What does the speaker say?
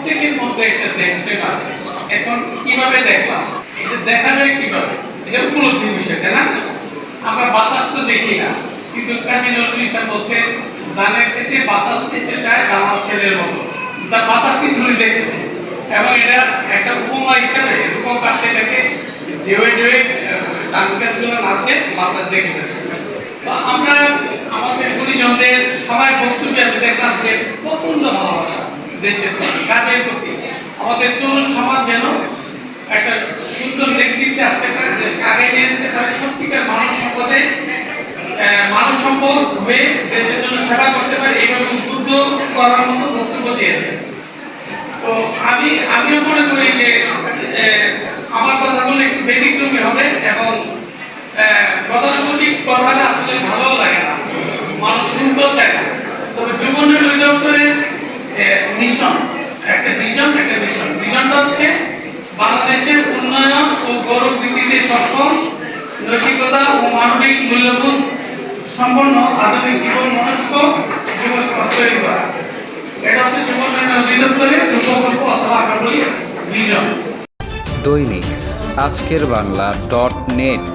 প্রত্যেকের মধ্যে একটা দেশপ্রেম আছে। এখন কীভাবে দেখলাম? এটা দেখা যায় কীভাবে? এটা উপলব্ধির বিষয়, তাই না? আমরা বাতাস তো দেখি না, কিন্তু কাজী নজরুল ইসলাম বলছে ধানের ক্ষেত্রে বাতাস পেতে চায় আমার ছেলের মতো। তার বাতাস কিন্তু উনি দেখছে? এবং এটা একটা উপমা হিসাবে এরকম কাটতে ঢেউয়ে ঢেউয়ে ধান গাছগুলো নাচে বাতাস দেখে আমরা আমাদের গুণীজনদের সবাই বক্তব্যে আমি দেখলাম যে প্রচণ্ড ভালোবাসা দেশের প্রতি প্রতি। আমাদের তরুণ সমাজ যেন একটা সুন্দর নেতৃত্বে আসতে পারে দেশকে আগে নিয়ে যেতে পারে, সত্যিকার মানব সম্পদে মানব সম্পদ হয়ে দেশের জন্য সেবা করতে পারে, এইভাবে উদ্বুদ্ধ করার মতো বক্তব্য দিয়েছে। তো আমি, আমিও মনে করি যে আমার কথাগুলো একটু ব্যতিক্রমী হবে এবং গতানুগতিক কথাটা আসলে ভালো লাগে না। মানুষ শুনতেও চায়। মিশন একটা ভিজন একটা মিশন ভিশনটা হচ্ছে বাংলাদেশের উন্নয়ন ও গৌরব বৃদ্ধিতে সক্ষম, নৈতিকতা ও মানবিক মূল্যবোধ সম্পন্ন আধুনিক জীবন মনস্ক যুব সমাজ তৈরি করা। এটা হচ্ছে যুব উন্নয়ন অধিদপ্তরের প্রকল্প অথবা আমরা বলি ভিজন দৈনিক আজকের বাংলা ডট নেট